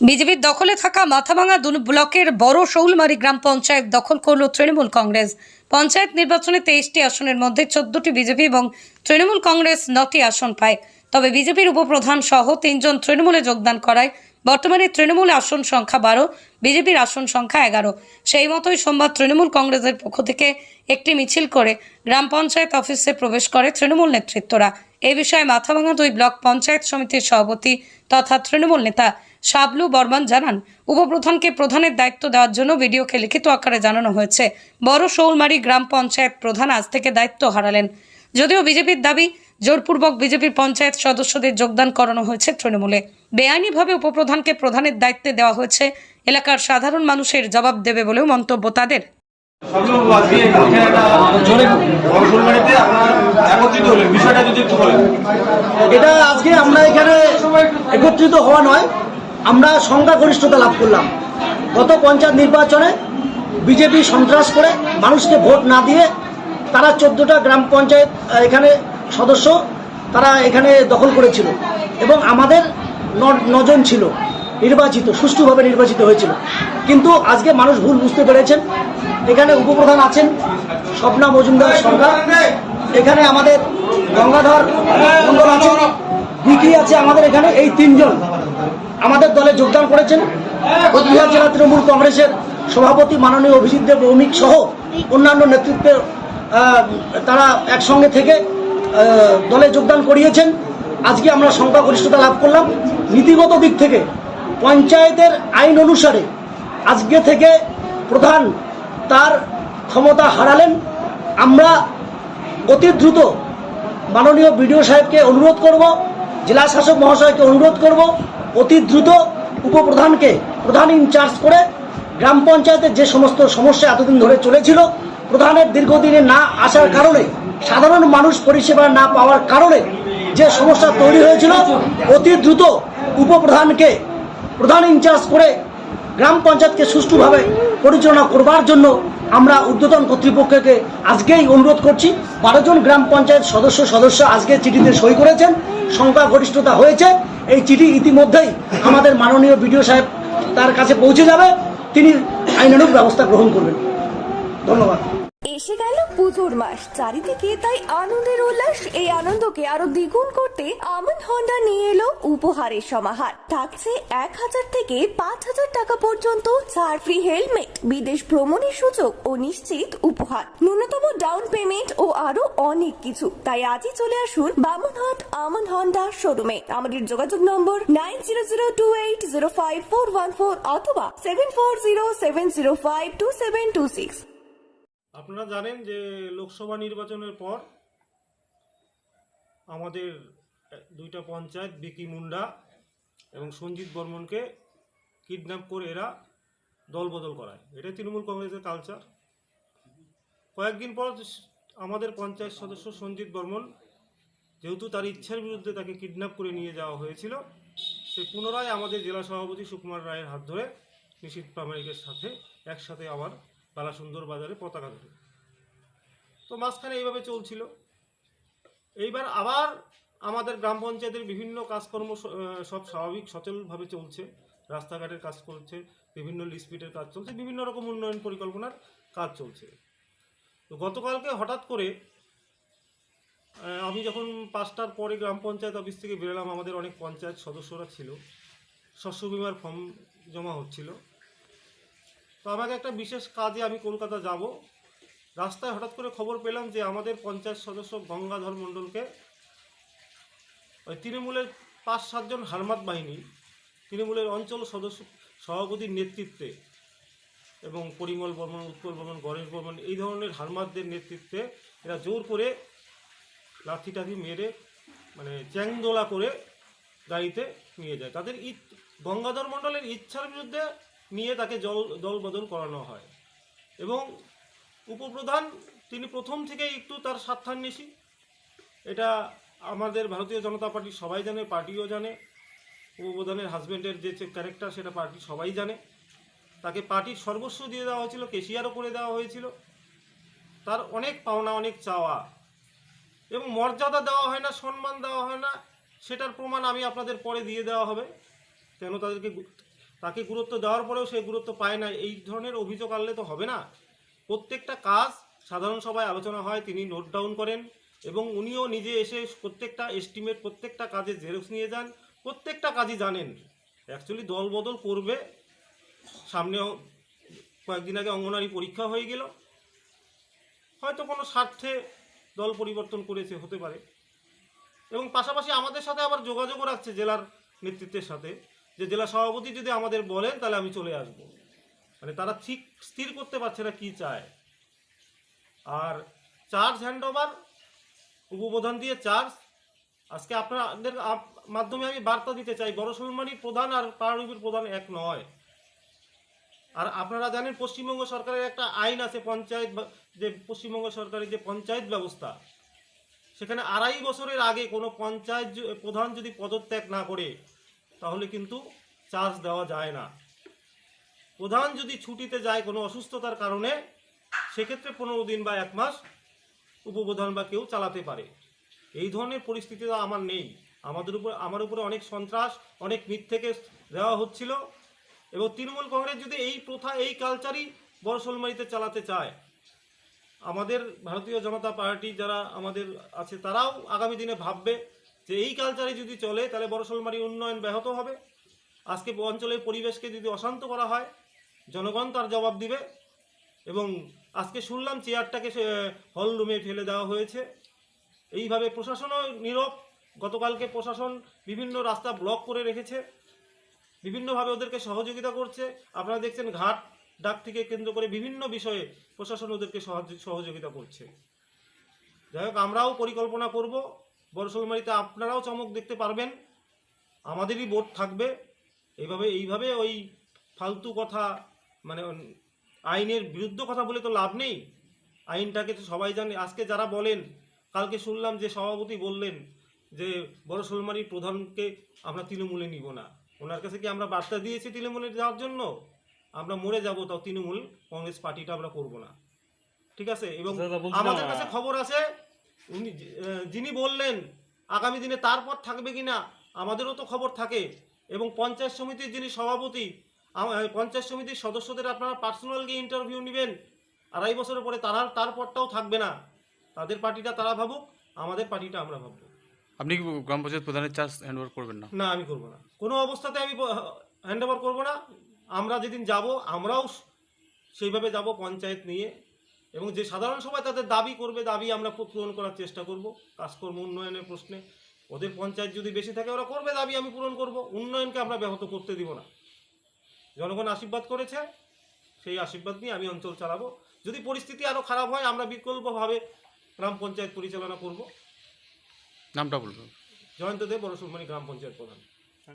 বিজেপির দখলে থাকা মাথাভাঙা দু ব্লকের বড় শৌলমারি গ্রাম পঞ্চায়েত দখল করল তৃণমূল কংগ্রেস। পঞ্চায়েত নির্বাচনে তেইশটি আসনের মধ্যে চোদ্দটি বিজেপি এবং তৃণমূল কংগ্রেস নটি আসন পায়। তবে বিজেপির উপপ্রধান সহ তিনজন তৃণমূলে যোগদান করায় বর্তমানে তৃণমূল আসন সংখ্যা বারো, বিজেপির আসন সংখ্যা এগারো। সেই মতোই সোমবার তৃণমূল কংগ্রেসের পক্ষ থেকে একটি মিছিল করে গ্রাম পঞ্চায়েত অফিসে প্রবেশ করে তৃণমূল নেতৃত্বরা। এ বিষয়ে মাথাভাঙা দুই ব্লক পঞ্চায়েত সমিতির সভাপতি তথা তৃণমূল নেতা শাবলু বর্মন জানান উপপ্রধানকে প্রধানের দায়িত্ব দেওয়ার জন্য ভিডিওকে লিখিত আকারে জানানো হয়েছে। বড় শৌলমারি গ্রাম পঞ্চায়েত প্রধান আজ থেকে দায়িত্ব হারালেন। যদিও বিজেপির দাবি জোরপূর্বক বিজেপির পঞ্চায়েত সদস্যদের যোগদান করানো হয়েছে তৃণমূলে। বেআইনিভাবে উপপ্রধানকে প্রধানের দায়িত্বে দেওয়া হয়েছে এলাকার সাধারণ মানুষের জবাব দেবে বলেও মন্তব্য তাদের। এটা আজকে আমরা এখানে একত্রিত হওয়া নয়। আমরা সংখ্যাগরিষ্ঠতা লাভ করলাম। গত পঞ্চায়েত নির্বাচনে বিজেপি সন্ত্রাস করে মানুষকে ভোট না দিয়ে তারা চোদ্দোটা গ্রাম পঞ্চায়েত এখানে সদস্য তারা এখানে দখল করেছিল এবং আমাদের নজন ছিল নির্বাচিত, সুষ্ঠুভাবে নির্বাচিত হয়েছিল। কিন্তু আজকে মানুষ ভুল বুঝতে পেরেছেন। এখানে উপপ্রধান আছেন স্বপ্না মজুমদার সরকার। এখানে আমাদের গঙ্গাধর মন্ডল আছে আমাদের এখানে, এই তিনজন। আমাদের দলে যোগদান করেছেন। কোচবিহার জেলা তৃণমূল কংগ্রেসের সভাপতি মাননীয় অভিজিৎ দেব ভৌমিক সহ অন্যান্য নেতৃত্বে তারা একসঙ্গে থেকে দলে যোগদান করিয়েছেন। আজকে আমরা সংখ্যাগরিষ্ঠতা লাভ করলাম। নীতিগত দিক থেকে পঞ্চায়েতের আইন অনুসারে আজকে থেকে প্রধান তার ক্ষমতা হারালেন। আমরা অতি দ্রুত মাননীয় বিডিও সাহেবকে অনুরোধ করব, জেলা শাসক মহাশয়কে অনুরোধ করব অতি দ্রুত উপপ্রধানকে প্রধান ইনচার্জ করে গ্রাম পঞ্চায়েতের যে সমস্ত সমস্যা এতদিন ধরে চলেছিল, প্রধানের দীর্ঘদিনে না আসার কারণে, সাধারণ মানুষ পরিষেবা না পাওয়ার কারণে যে সমস্যা তৈরি হয়েছিল, অতি দ্রুত উপপ্রধানকে প্রধান ইনচার্জ করে গ্রাম পঞ্চায়েতকে সুষ্ঠুভাবে পরিচালনা করবার জন্য আমরা ঊর্ধ্বতন কর্তৃপক্ষকে আজকেই অনুরোধ করছি। বারোজন গ্রাম পঞ্চায়েত সদস্য সদস্য আজকে চিঠিতে সই করেছেন, সংখ্যাগরিষ্ঠতা হয়েছে। এই চিঠি ইতিমধ্যেই আমাদের মাননীয় বিডিও সাহেব তার কাছে পৌঁছে যাবে। তিনি আইনানুগ ব্যবস্থা গ্রহণ করবেন। ধন্যবাদ। এসে গেল পুজোর মাস। চারিদিকে তাই আনন্দের উল্লাস। এই আনন্দকে আরও দ্বিগুণ করতে আমন হন্ডা নিয়ে এলো উপহারের সমাহার। থাকছে এক হাজার থেকে পাঁচ হাজার টাকা পর্যন্ত ছাড় ফ্রি হেলমেট, বিদেশ ভ্রমণের সুযোগ ও নিশ্চিত উপহার। ন্যূনতম ডাউন পেমেন্ট ও আরও অনেক কিছু। তাই আজই চলে আসুন বামনহাট আমন হন্ডা শোরুমে। আমাদের যোগাযোগ নম্বর nine zero zero two eight zero five four one four অথবা seven four zero seven zero five two seven two six. আপনারা জানেন যে লোকসভা নির্বাচনের পর আমাদের দুইটা পঞ্চায়েত, বিকি মুন্ডা এবং সঞ্জিত বর্মনকে কিডন্যাপ করে এরা দলবদল করায়। এটাই তৃণমূল কংগ্রেসের কালচার। কয়েকদিন পর আমাদের পঞ্চায়েত সদস্য সঞ্জিত বর্মন যেহেতু তার ইচ্ছার বিরুদ্ধে তাকে কিডন্যাপ করে নিয়ে যাওয়া হয়েছিল, সে পুনরায় আমাদের জেলা সভাপতি সুকুমার রায়ের হাত ধরে নিশীত প্রামাণিকের সাথে একসাথে আবার বালাসুন্দর বাজারে পতাকা ধরে। তো মাঝখানে এইভাবে চলছিল। এইবার আবার আমাদের গ্রাম পঞ্চায়েতের বিভিন্ন কাজকর্ম সব স্বাভাবিক, সচলভাবে চলছে। রাস্তাঘাটের কাজ চলছে, বিভিন্ন লিস্পিটের কাজ চলছে, বিভিন্ন রকম উন্নয়ন পরিকল্পনার কাজ চলছে। তো গতকালকে হঠাৎ করে আমি যখন পাঁচটার পরে গ্রাম পঞ্চায়েত অফিস থেকে বেরোলাম, আমাদের অনেক পঞ্চায়েত সদস্যরা ছিল। শস্য বিমার ফর্ম জমা হচ্ছিল। তো আমাকে একটা বিশেষ কাজে আমি কলকাতা যাব। রাস্তায় হঠাৎ করে খবর পেলাম যে আমাদের পঞ্চায়েত সদস্য গঙ্গাধর মণ্ডলকে, ওই তৃণমূলের পাঁচ সাতজন হারমাত বাহিনী, তৃণমূলের অঞ্চল সদস্য সভাপতির নেতৃত্বে এবং পরিমল বর্মন, উৎপল বর্মন, গণেশ বর্মন, এই ধরনের হারমাতদের নেতৃত্বে এরা জোর করে লাঠি টাঠি মেরে মানে চ্যাংদোলা করে গাড়িতে নিয়ে যায়। তাদের গঙ্গাধর মণ্ডলের ইচ্ছার বিরুদ্ধে নিয়ে তাকে জল, দল বদল করানো হয়। এবং উপপ্রধান, তিনি প্রথম থেকেই একটু তার স্বার্থান্বেষী এটা আমাদের ভারতীয় জনতা পার্টি সবাই জানে, পার্টিও জানে। উপপ্রধানের হাজব্যান্ডের যে ক্যারেক্টার সেটা পার্টি সবাই জানে। তাকে পার্টির সর্বস্ব দিয়ে দেওয়া হয়েছিল, কেশিয়ারও করে দেওয়া হয়েছিল। তার অনেক পাওনা, অনেক চাওয়া। এবং মর্যাদা দেওয়া হয় না, সম্মান দেওয়া হয় না, সেটার প্রমাণ আমি আপনাদের পরে দিয়ে দেওয়া হবে। কেন তাদেরকে তাকে গুরুত্ব দেওয়ার পরেও সে গুরুত্ব পায় না। এই ধরনের অভিযোগ আনলে তো হবে না। প্রত্যেকটা কাজ সাধারণ সভায় আলোচনা হয়, তিনি নোট ডাউন করেন এবং উনিও নিজে এসে প্রত্যেকটা এস্টিমেট প্রত্যেকটা কাজে জেরক্স নিয়ে যান, প্রত্যেকটা কাজই জানেন। অ্যাকচুয়ালি দল বদল করবে সামনেও কয়েকদিন আগে অঙ্গনারী পরীক্ষা হয়ে গেল। হয়তো কোনো স্বার্থে দল পরিবর্তন করেছে হতে পারে। এবং পাশাপাশি আমাদের সাথে আবার যোগাযোগও রাখছে জেলার নেতৃত্বের সাথে। যে জেলা সভাপতি যদি আমাদের বলেন, তাহলে আমি চলে আসব। মানে তারা ঠিক স্থির করতে পারছে না কি চায়। আর চার্জ হ্যান্ডওভার উপপ্রধান দিয়ে চার্জ আজকে আপনাদের মাধ্যমে আমি বার্তা দিতে চাই, বড় সলমানির প্রধান আর পাড়ারুবির প্রধান এক নয়। আর আপনারা জানেন, পশ্চিমবঙ্গ সরকারের একটা আইন আছে, পঞ্চায়েত যে পশ্চিমবঙ্গ সরকারের যে পঞ্চায়েত ব্যবস্থা, সেখানে আড়াই বছরের আগে কোনো পঞ্চায়েত প্রধান যদি পদত্যাগ না করে তাহলে কিন্তু চার্জ দেওয়া যায় না। প্রধান যদি ছুটিতে যায় কোনো অসুস্থতার কারণে, সেক্ষেত্রে পনেরো দিন বা এক মাস উপপ্রধান বা কেউ চালাতে পারে। এই ধরনের পরিস্থিতি আমার নেই। আমাদের উপর, আমার উপরে অনেক সন্ত্রাস, অনেক মিথ্যেকে দেওয়া হচ্ছিল। এবং তৃণমূল কংগ্রেস যদি এই প্রথা, এই কালচারই বড় সলমারিতে চালাতে চায়, আমাদের ভারতীয় জনতা পার্টি যারা আমাদের আছে, তারাও আগামী দিনে ভাববে যে এই কালচারে যদি চলে, তাহলে বড়সলমারি উন্নয়ন ব্যাহত হবে। আজকে অঞ্চলের পরিবেশকে যদি অশান্ত করা হয়, জনগণ তার জবাব দিবে এবং আজকে শুনলাম চেয়ারটাকে হল রুমে ফেলে দেওয়া হয়েছে। এইভাবে প্রশাসনও নীরব। গতকালকে প্রশাসন বিভিন্ন রাস্তা ব্লক করে রেখেছে। বিভিন্নভাবে ওদেরকে সহযোগিতা করছে। আপনারা দেখছেন ঘাট ডাক থেকে কেন্দ্র করে বিভিন্ন বিষয়ে প্রশাসন ওদেরকে সহযোগিতা করছে। যাই হোক, আমরাও পরিকল্পনা করব। বড়সলমারিতে আপনারাও চমক দেখতে পারবেন। আমাদেরই বোর্ড থাকবে। এইভাবে এইভাবে ওই ফালতু কথা মানে আইনের বিরুদ্ধ কথা বলে তো লাভ নেই। আইনটাকে তো সবাই জানে। আজকে যারা বলেন কালকে শুনলাম যে সভাপতি বললেন যে বড় সলমারির প্রধানকে আমরা তৃণমূলে নিব না। ওনার কাছে কি আমরা বার্তা দিয়েছি তৃণমূলে যাওয়ার জন্য? আমরা মরে যাব তাও তৃণমূল কংগ্রেস পার্টিটা আমরা করব না। ঠিক আছে? এবং আমাদের কাছে খবর আছে উনি যিনি বললেন আগামী দিনে তারপর থাকবে কিনা আমাদেরও তো খবর থাকে। এবং পঞ্চায়েত সমিতির যিনি সভাপতি পঞ্চায়েত সমিতির সদস্যদের আপনারা পার্সোনাল গিয়ে ইন্টারভিউ নেবেন। আড়াই বছরের পরে তারা তারপরটাও থাকবে না। তাদের পার্টিটা তারা ভাবুক আমাদের পার্টিটা আমরা ভাববো। আপনি কি গ্রাম পঞ্চায়েত প্রধানের চার্জ হ্যান্ড ওভার করবেন না? না আমি করব না। কোনো অবস্থাতে আমি হ্যান্ড ওভার করব না। আমরা যেদিন যাব আমরাও সেইভাবে যাব পঞ্চায়েত নিয়ে। এবং যে সাধারণ সভায় তাদের দাবি করবে দাবি আমরা পূরণ করার চেষ্টা করব কাজকর্ম উন্নয়নের প্রশ্নে। ওদের পঞ্চায়েত যদি বেশি থাকে ওরা করবে দাবি আমি পূরণ করব। উন্নয়নকে আমরা ব্যাহত করতে দিব না। জনগণ আশীর্বাদ করেছে সেই আশীর্বাদ নিয়ে আমি অঞ্চল চালাবো। যদি পরিস্থিতি আরও খারাপ হয় আমরা বিকল্পভাবে গ্রাম পঞ্চায়েত পরিচালনা করব। নামটা বলবেন জয়ন্ত দেব বড় গ্রাম পঞ্চায়েত প্রধান।